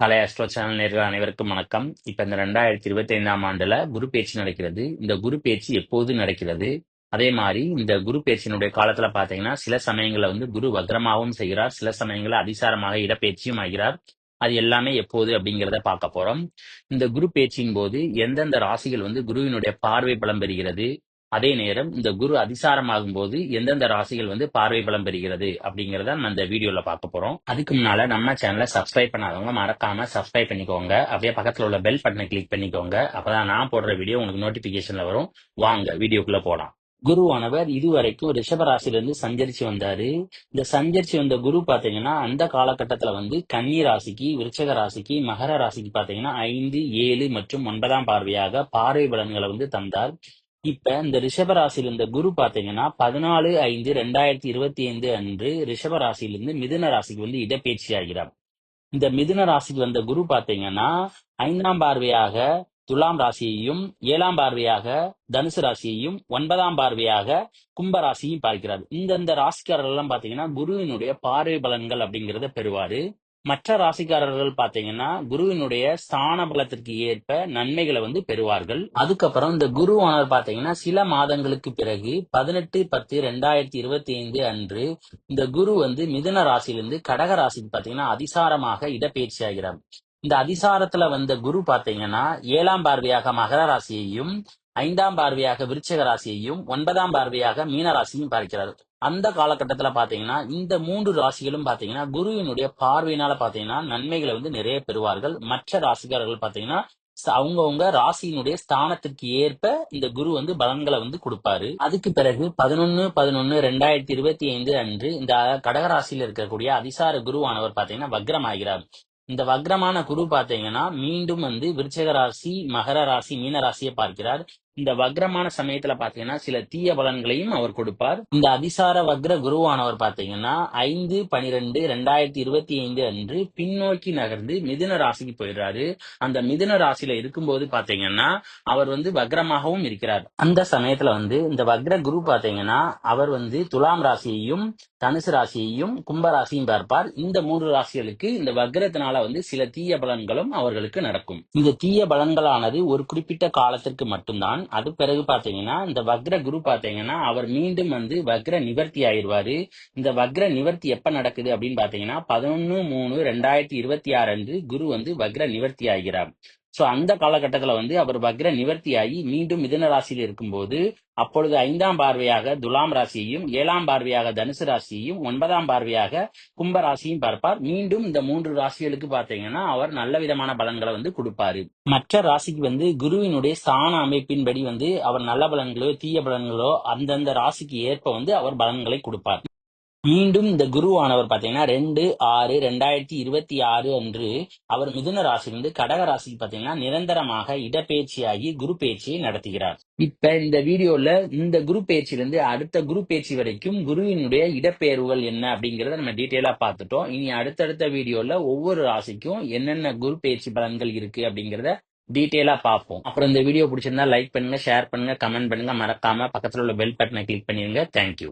கலை astro channel நேர்கள் அனைவருக்கும் வணக்கம். இப்ப இந்த ரெண்டாயிரத்தி இருபத்தி ஐந்தாம் ஆண்டுல குரு பேச்சு நடக்கிறது. இந்த குரு பேச்சு எப்போது நடக்கிறது? அதே மாதிரி இந்த குரு பேச்சினுடைய காலத்துல பாத்தீங்கன்னா சில சமயங்கள்ல வந்து குரு வக்ரமாகவும் செய்கிறார். சில சமயங்கள்ல அதிசாரமாக இடப்பேச்சியும் ஆகிறார். அது எல்லாமே எப்போது அப்படிங்கிறத பார்க்க போறோம். இந்த குரு பேச்சின் போது எந்தெந்த ராசிகள் வந்து குருவினுடைய பார்வை பலம் பெறுகிறது? அதே நேரம் இந்த குரு அதிசாரமாகும் போது எந்தெந்த ராசிகள் வந்து பார்வை பலம் பெறுகிறது அப்படிங்கறத நம்ம இந்த வீடியோல பார்க்க போறோம். அதுக்கு முன்னால நம்ம சேனலை சப்ஸ்கிரைப் பண்ணாதவங்க மறக்காம சப்ஸ்கிரைப் பண்ணிக்கோங்க. அப்படியே பக்கத்துல உள்ள பெல் பட்டனை கிளிக் பண்ணிக்கோங்க. அப்பதான் நான் போடுற வீடியோ உங்களுக்கு நோட்டிபிகேஷன்ல வரும். வாங்க வீடியோக்குள்ள போலாம். குருவானவர் இதுவரைக்கும் ரிஷபராசிலிருந்து சஞ்சரிச்சு வந்தாரு. இந்த சஞ்சரிச்சு வந்த குரு பாத்தீங்கன்னா அந்த காலகட்டத்துல வந்து கன்னி ராசிக்கு விருச்சக ராசிக்கு மகர ராசிக்கு பாத்தீங்கன்னா ஐந்து ஏழு மற்றும் ஒன்பதாம் பார்வையாக பார்வை பலன்களை வந்து தந்தார். இப்ப இந்த ரிஷபராசியில இந்த குரு பாத்தீங்கன்னா பதினாலு ஐந்து ரெண்டாயிரத்தி இருபத்தி ஐந்து அன்று ரிஷபராசியிலிருந்து மிதுன ராசிக்கு வந்து இடப்பெயர்ச்சி ஆகிறார். இந்த மிதுன ராசிக்கு வந்த குரு பாத்தீங்கன்னா ஐந்தாம் பார்வையாக துலாம் ராசியையும் ஏழாம் பார்வையாக தனுசு ராசியையும் ஒன்பதாம் பார்வையாக கும்ப ராசியையும் பார்க்கிறார். இந்தந்த ராசிக்காரர்கள் எல்லாம் பாத்தீங்கன்னா குருவினுடைய பார்வை பலன்கள் அப்படிங்கிறத பெறுவாரு. மற்ற ராசிக்காரர்கள் பாத்தீங்கன்னா குருவினுடைய ஸ்தான பலத்திற்கு ஏற்ப நன்மைகளை வந்து பெறுவார்கள். அதுக்கப்புறம் இந்த குருவானவர் பாத்தீங்கன்னா சில மாதங்களுக்கு பிறகு பதினெட்டு பத்து ரெண்டாயிரத்தி இருபத்தி ஐந்து அன்று இந்த குரு வந்து மிதுன ராசியிலிருந்து கடக ராசிக்கு பாத்தீங்கன்னா அதிசாரமாக இடப்பெயர்ச்சி ஆகிறார். இந்த அதிசாரத்துல வந்த குரு பாத்தீங்கன்னா ஏழாம் பார்வையாக மகர ராசியையும் ஐந்தாம் பார்வையாக விருச்சக ராசியையும் ஒன்பதாம் பார்வையாக மீன ராசியையும் பார்க்கிறார். அந்த காலகட்டத்தில் பார்த்தீங்கன்னா இந்த மூன்று ராசிகளும் பார்த்தீங்கன்னா குருவினுடைய பார்வையினால பார்த்தீங்கன்னா நன்மைகளை வந்து நிறைய பெறுவார்கள். மற்ற ராசிக்காரர்கள் பார்த்தீங்கன்னா அவங்கவுங்க ராசியினுடைய ஸ்தானத்திற்கு ஏற்ப இந்த குரு வந்து பலன்களை வந்து கொடுப்பாரு. அதுக்கு பிறகு பதினொன்னு பதினொன்னு ரெண்டாயிரத்தி இருபத்தி ஐந்து அன்று இந்த கடகராசியில் இருக்கக்கூடிய அதிசார குருவானவர் பாத்தீங்கன்னா வக்ரம் ஆகிறார் இந்த வக்ரமான குரு பாத்தீங்கன்னா மீண்டும் வந்து விருச்சக ராசி மகர ராசி மீன ராசியை பார்க்கிறார். இந்த வக்ரமான சமயத்துல பாத்தீங்கன்னா சில தீய பலன்களையும் அவர் கொடுப்பார். இந்த அதிசார வக்ர குருவானவர் பாத்தீங்கன்னா ஐந்து பனிரெண்டு ரெண்டாயிரத்தி இருபத்தி ஐந்து அன்று பின்னோக்கி நகர்ந்து மிதுன ராசிக்கு போயிடுறாரு. அந்த மிதுன ராசியில இருக்கும்போது பாத்தீங்கன்னா அவர் வந்து வக்ரமாகவும் இருக்கிறார். அந்த சமயத்துல வந்து இந்த வக்ர குரு பாத்தீங்கன்னா அவர் வந்து துலாம் ராசியையும் தனுசு ராசியையும் கும்ப ராசியும் பார்ப்பார். இந்த மூன்று ராசிகளுக்கு இந்த வக்ரத்தினால வந்து சில தீய பலன்களும் அவர்களுக்கு நடக்கும். இந்த தீய பலன்களானது ஒரு குறிப்பிட்ட காலத்திற்கு மட்டும்தான் அது பிறகு பாத்தீங்கன்னா இந்த வக்ர குரு பாத்தீங்கன்னா அவர் மீண்டும் வந்து வக்ர நிவர்த்தி ஆயிடுவாரு. இந்த வக்ர நிவர்த்தி எப்ப நடக்குது அப்படின்னு பாத்தீங்கன்னா பதினொன்னு மூணு ரெண்டாயிரத்தி இருபத்தி ஆறு அன்று குரு வந்து வக்ர நிவர்த்தி ஆகிறார். சோ அந்த காலகட்டத்துல வந்து அவர் வக்ர நிவர்த்தியாகி மீண்டும் மிதன ராசியில் இருக்கும்போது அப்பொழுது ஐந்தாம் பார்வையாக துலாம் ராசியையும் ஏழாம் பார்வையாக தனுசு ராசியையும் ஒன்பதாம் பார்வையாக கும்ப ராசியும் பார்ப்பார். மீண்டும் இந்த மூன்று ராசிகளுக்கு பார்த்தீங்கன்னா அவர் நல்ல விதமான பலன்களை வந்து கொடுப்பாரு. மற்ற ராசிக்கு வந்து குருவினுடைய ஸ்தான அமைப்பின்படி வந்து அவர் நல்ல பலன்களோ தீய பலன்களோ அந்தந்த ராசிக்கு ஏற்ப வந்து அவர் பலன்களை கொடுப்பார். மீண்டும் இந்த குருவானவர் பாத்தீங்கன்னா ரெண்டு ஆறு ரெண்டாயிரத்தி இருபத்தி ஆறு அன்று அவர் மிதுன ராசியிலிருந்து கடக ராசிக்கு பாத்தீங்கன்னா நிரந்தரமாக இடப்பெயர்ச்சியாகி குரு பேச்சியை நடத்துகிறார். இப்ப இந்த வீடியோல இந்த குரு பேச்சிலிருந்து அடுத்த குரு பேச்சு வரைக்கும் குருவினுடைய இடப்பெயர்வுகள் என்ன அப்படிங்கறத நம்ம டீட்டெயிலா பார்த்துட்டோம். இனி அடுத்தடுத்த வீடியோல ஒவ்வொரு ராசிக்கும் என்னென்ன குரு பேச்சு பலன்கள் இருக்கு அப்படிங்கறத டீட்டெயிலா பார்ப்போம். அப்புறம் இந்த வீடியோ பிடிச்சிருந்தா லைக் பண்ணுங்க ஷேர் பண்ணுங்க கமெண்ட் பண்ணுங்க. மறக்காம பக்கத்துல உள்ள பெல் பட்டனை கிளிக் பண்ணிருங்க. தேங்க்யூ